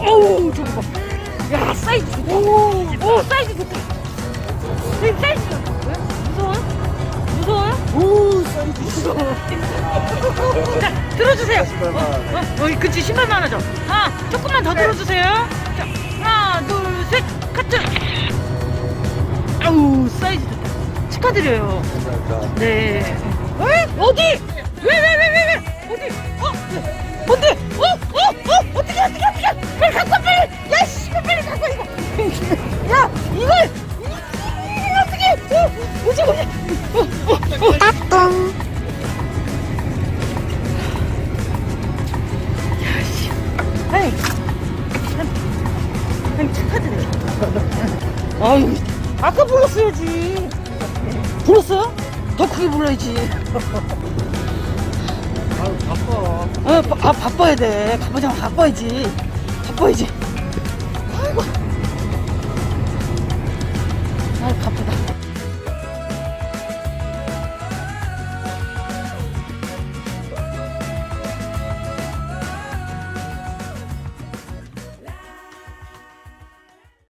어우 저거 봐야 사이즈 좋다. 오, 오 사이즈 좋다. 사이즈 좋다. 무서워? 무서워? 오 사이즈 좋다. 자 들어주세요. 어, 어, 그치 신발만 하죠 아 조금만 더 네. 들어주세요 자 하나 둘셋 카트 아우 사이즈 좋다 축하드려요 감사합니다. 네 어디? 왜 왜, 왜? 이걸! 이- 어떻게? 어, 뭐지, 뭐지? 어, 어, 어. 따뚱 야, 씨. 아이, 아이, 축하드려요. 아유, 아까 불렀어야지. 불렀어요? 더 크게 불러야지. 아유 바빠 아, 바, 아 바빠야 돼. 가보자면 바빠야지. 바빠야지.